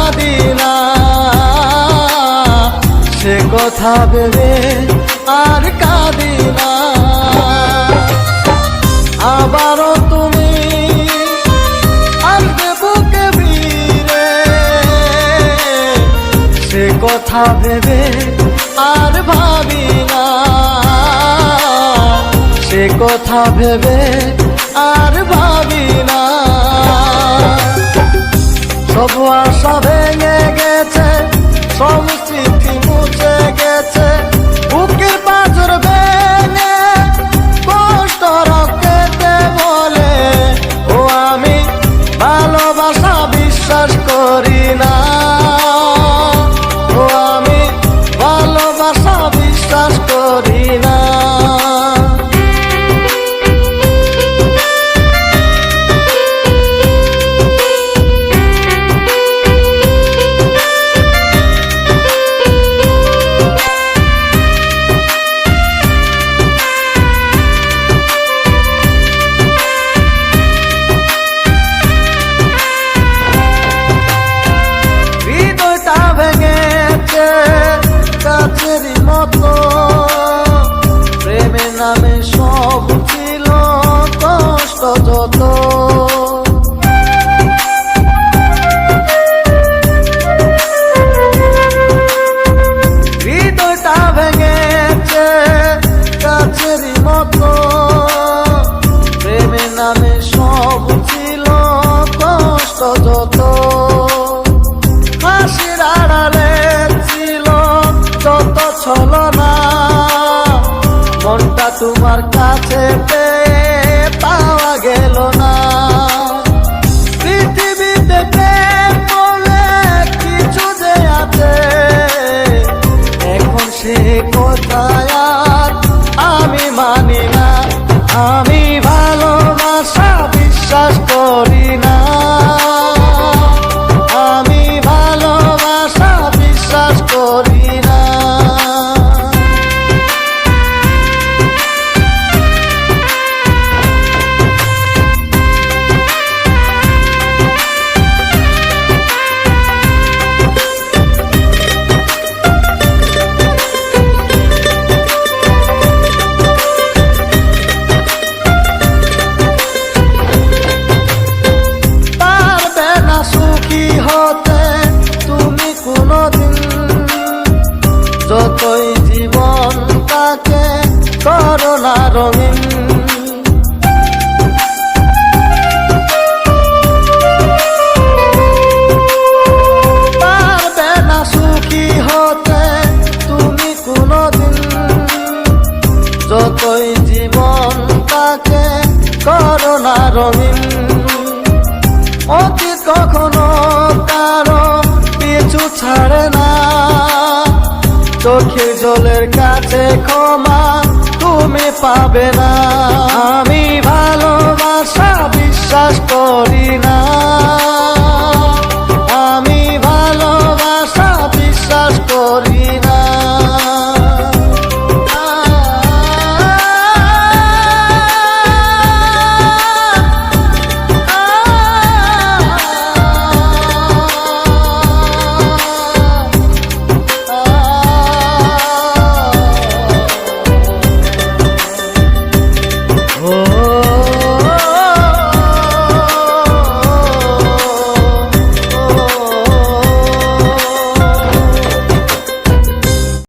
আর সে কথা ভেবে আর কাঁদি না আবারও তুমি আসবে বুকে ভিড়ে। সে কথা ভেবে আর ভাবি না সে কথা ভেবে আর ভাবি বিশ্বাস করি না। তোমার কাছে পাওয়া গেল না। পৃথিবীতে বলে কিছু যে আছে, এখন সে কোথায় আমি মানি না। আমি ভালোবাসা, বিশ্বাস করি না। চোখের জলের কাছে ক্ষমা তুমি পাবে না। আমি ভালোবাসা বিশ্বাস করি না।